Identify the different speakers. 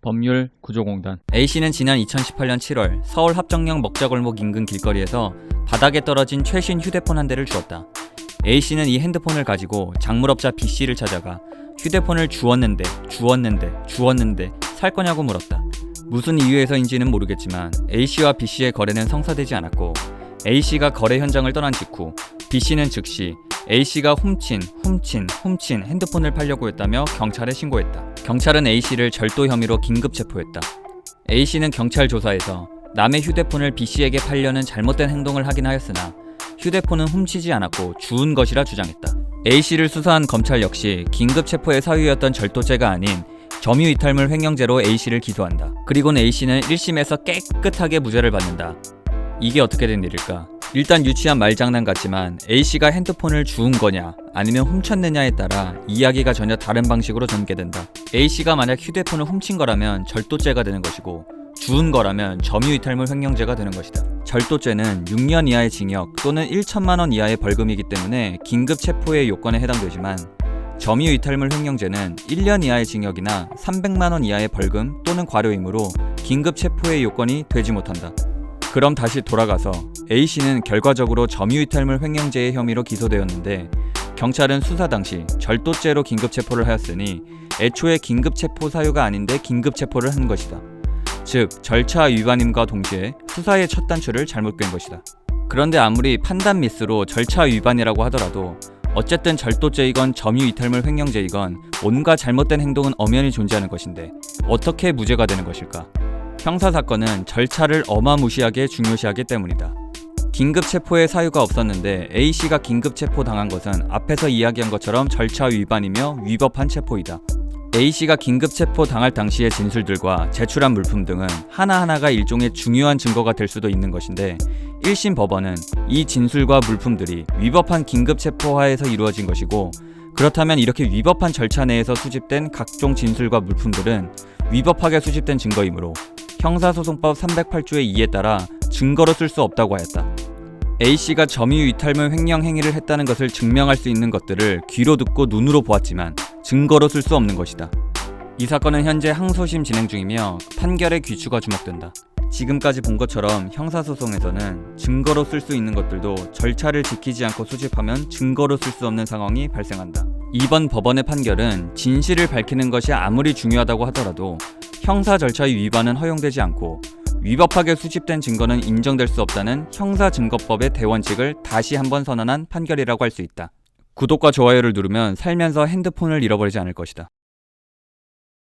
Speaker 1: 법률 구조공단
Speaker 2: A씨는 지난 2018년 7월 서울 합정역 먹자골목 인근 길거리에서 바닥에 떨어진 최신 휴대폰 한 대를 주었다. A씨는 이 핸드폰을 가지고 작물업자 B씨를 찾아가 휴대폰을 주었는데 주었는데 주었는데 살 거냐고 물었다. 무슨 이유에서인지는 모르겠지만 A씨와 B씨의 거래는 성사되지 않았고 A씨가 거래 현장을 떠난 직후 B씨는 즉시 A씨가 훔친, 훔친, 훔친 핸드폰을 팔려고 했다며 경찰에 신고했다. 경찰은 A씨를 절도 혐의로 긴급 체포했다. A씨는 경찰 조사에서 남의 휴대폰을 B씨에게 팔려는 잘못된 행동을 하긴 하였으나 휴대폰은 훔치지 않았고 주운 것이라 주장했다. A씨를 수사한 검찰 역시 긴급 체포의 사유였던 절도죄가 아닌 점유 이탈물 횡령죄로 A씨를 기소한다. 그리고는 A씨는 1심에서 깨끗하게 무죄를 받는다. 이게 어떻게 된 일일까? 일단 유치한 말장난 같지만 A씨가 핸드폰을 주운 거냐 아니면 훔쳤느냐에 따라 이야기가 전혀 다른 방식으로 전개된다. A씨가 만약 휴대폰을 훔친 거라면 절도죄가 되는 것이고 주운 거라면 점유이탈물 횡령죄가 되는 것이다. 절도죄는 6년 이하의 징역 또는 1천만 원 이하의 벌금이기 때문에 긴급 체포의 요건에 해당되지만 점유이탈물 횡령죄는 1년 이하의 징역이나 300만 원 이하의 벌금 또는 과료이므로 긴급 체포의 요건이 되지 못한다. 그럼 다시 돌아가서 A씨는 결과적으로 점유이탈물 횡령죄의 혐의로 기소되었는데 경찰은 수사 당시 절도죄로 긴급 체포를 하였으니 애초에 긴급 체포 사유가 아닌데 긴급 체포를 한 것이다. 즉 절차 위반임과 동시에 수사의 첫 단추를 잘못 꿰은 것이다. 그런데 아무리 판단 미스로 절차 위반이라고 하더라도 어쨌든 절도죄이건 점유이탈물 횡령죄이건 뭔가 잘못된 행동은 엄연히 존재하는 것인데 어떻게 무죄가 되는 것일까? 형사 사건은 절차를 어마무시하게 중요시하기 때문이다. 긴급 체포의 사유가 없었는데 A 씨가 긴급 체포 당한 것은 앞에서 이야기한 것처럼 절차 위반이며 위법한 체포이다. A 씨가 긴급 체포 당할 당시의 진술들과 제출한 물품 등은 하나하나가 일종의 중요한 증거가 될 수도 있는 것인데 1심 법원은 이 진술과 물품들이 위법한 긴급 체포하에서 이루어진 것이고 그렇다면 이렇게 위법한 절차 내에서 수집된 각종 진술과 물품들은 위법하게 수집된 증거이므로 형사소송법 308조의 2에 따라 증거로 쓸 수 없다고 하였다. A씨가 점유 이탈물 횡령 행위를 했다는 것을 증명할 수 있는 것들을 귀로 듣고 눈으로 보았지만 증거로 쓸 수 없는 것이다. 이 사건은 현재 항소심 진행 중이며 판결의 귀추가 주목된다. 지금까지 본 것처럼 형사소송에서는 증거로 쓸 수 있는 것들도 절차를 지키지 않고 수집하면 증거로 쓸 수 없는 상황이 발생한다. 이번 법원의 판결은 진실을 밝히는 것이 아무리 중요하다고 하더라도 형사 절차의 위반은 허용되지 않고 위법하게 수집된 증거는 인정될 수 없다는 형사증거법의 대원칙을 다시 한번 선언한 판결이라고 할 수 있다. 구독과 좋아요를 누르면 살면서 핸드폰을 잃어버리지 않을 것이다.